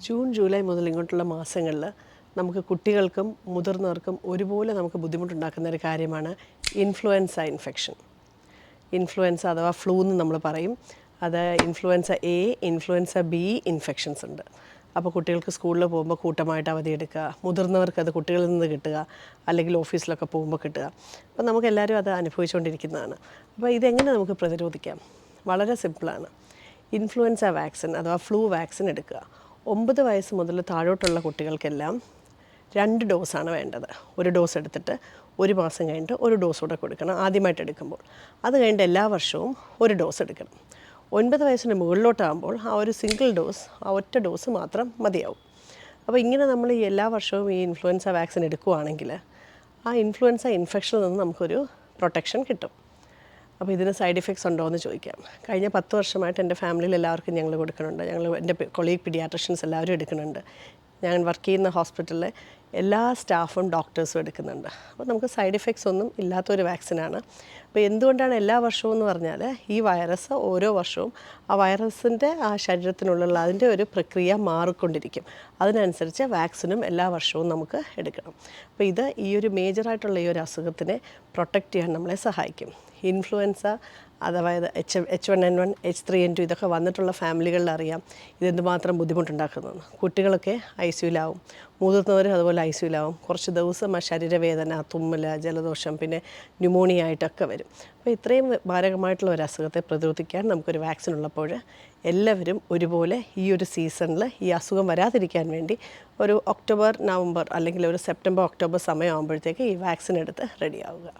June July മുതൽ ഇങ്ങോട്ടുള്ള മാസങ്ങളിൽ നമുക്ക് കുട്ടികൾക്കും മുതിർന്നവർക്കും ഒരുപോലെ നമുക്ക് ബുദ്ധിമുട്ടുണ്ടാക്കുന്ന ഒരു കാര്യമാണ് ഇൻഫ്ലുവൻസ ഇൻഫെക്ഷൻ. ഇൻഫ്ലുവൻസ അഥവാ ഫ്ലൂ എന്ന് നമ്മൾ പറയും. അത് influenza A influenza B infections ഉണ്ട്. അപ്പോൾ കുട്ടികൾക്ക് സ്കൂളിൽ പോകുമ്പോൾ കൂട്ടമായിട്ട് അവധി എടുക്കുക മുതിർന്നവർക്ക് അത് കുട്ടികളിൽ നിന്ന് കിട്ടുക അല്ലെങ്കിൽ ഓഫീസിലൊക്കെ പോകുമ്പോൾ കിട്ടുക. അപ്പോൾ നമുക്ക് എല്ലാവരും അത് അനുഭവിച്ചുകൊണ്ടിരിക്കുന്നതാണ്. അപ്പോൾ ഇതെങ്ങനെ നമുക്ക് പ്രതിരോധിക്കാം? വളരെ സിമ്പിളാണ് ഇൻഫ്ലുവൻസ വാക്സിൻ അഥവാ ഫ്ലൂ വാക്സിൻ എടുക്കുക. ഒമ്പത് വയസ്സ് മുതൽ താഴോട്ടുള്ള കുട്ടികൾക്കെല്ലാം രണ്ട് ഡോസാണ് വേണ്ടത്. ഒരു ഡോസ് എടുത്തിട്ട് ഒരു മാസം കഴിഞ്ഞിട്ട് ഒരു ഡോസ് കൂടെ കൊടുക്കണം ആദ്യമായിട്ട് എടുക്കുമ്പോൾ. അത് കഴിഞ്ഞിട്ട് എല്ലാ വർഷവും ഒരു ഡോസ് എടുക്കണം. ഒൻപത് വയസ്സിന് മുകളിലോട്ടാകുമ്പോൾ ആ ഒരു സിംഗിൾ ഡോസ് ആ ഒറ്റ ഡോസ് മാത്രം മതിയാവും. അപ്പോൾ ഇങ്ങനെ നമ്മൾ ഈ എല്ലാ വർഷവും ഈ ഇൻഫ്ലുവൻസ വാക്സിൻ എടുക്കുകയാണെങ്കിൽ ആ ഇൻഫ്ലുവൻസ ഇൻഫെക്ഷനിൽ നിന്ന് നമുക്കൊരു പ്രൊട്ടക്ഷൻ കിട്ടും. അപ്പോൾ ഇതിന് സൈഡ് ഇഫക്ട്സ് ഉണ്ടോ എന്ന് ചോദിക്കാം. കഴിഞ്ഞ പത്ത് വർഷമായിട്ട് എന്റെ ഫാമിലിയിൽ എല്ലാവർക്കും ഞങ്ങൾ കൊടുക്കുന്നുണ്ട്. ഞങ്ങൾ എന്റെ കൊളീഗ് പിഡിയാട്രിഷ്യൻസ് എല്ലാവരും എടുക്കുന്നുണ്ട്. ഞാൻ വർക്ക് ചെയ്യുന്ന ഹോസ്പിറ്റലിലെ എല്ലാ സ്റ്റാഫും ഡോക്ടേഴ്സും എടുക്കുന്നുണ്ട്. അപ്പോൾ നമുക്ക് സൈഡ് ഇഫക്ട്സ് ഒന്നും ഇല്ലാത്തൊരു വാക്സിനാണ്. അപ്പോൾ എന്തുകൊണ്ടാണ് എല്ലാ വർഷവും എന്ന് പറഞ്ഞാൽ ഈ വൈറസ് ഓരോ വർഷവും ആ വൈറസിന്റെ ആ ശരീരത്തിനുള്ള അതിന്റെ ഒരു പ്രക്രിയ മാറിക്കൊണ്ടിരിക്കും. അതിനനുസരിച്ച് വാക്സിനും എല്ലാ വർഷവും നമുക്ക് എടുക്കണം. അപ്പോൾ ഇത് ഈ ഒരു മേജറായിട്ടുള്ള ഈ ഒരു അസുഖത്തിനെ പ്രൊട്ടക്റ്റ് ചെയ്യാൻ നമ്മളെ സഹായിക്കും. ഇൻഫ്ലുവൻസ അഥവാ H H one N one H three N two ഇതൊക്കെ വന്നിട്ടുള്ള ഫാമിലികളിൽ അറിയാം ഇതെന്തുമാത്രം ബുദ്ധിമുട്ടുണ്ടാക്കുന്നതെന്ന്. കുട്ടികളൊക്കെ ഐ സിയുലാവും മുതിർന്നവരും അതുപോലെ ഐ സിയിലാവും കുറച്ച് ദിവസം ആ ശരീരവേദന തുമ്മൽ ജലദോഷം പിന്നെ ന്യൂമോണിയ ആയിട്ടൊക്കെ വരും. അപ്പോൾ ഇത്രയും മാരകമായിട്ടുള്ള ഒരു അസുഖത്തെ പ്രതിരോധിക്കാൻ നമുക്കൊരു വാക്സിൻ ഉള്ളപ്പോൾ എല്ലാവരും ഒരുപോലെ ഈ ഒരു സീസണിൽ ഈ അസുഖം വരാതിരിക്കാൻ വേണ്ടി ഒരു ഒക്ടോബർ നവംബർ അല്ലെങ്കിൽ ഒരു സെപ്റ്റംബർ ഒക്ടോബർ സമയമാകുമ്പോഴത്തേക്ക് ഈ വാക്സിൻ എടുത്ത് റെഡിയാവുക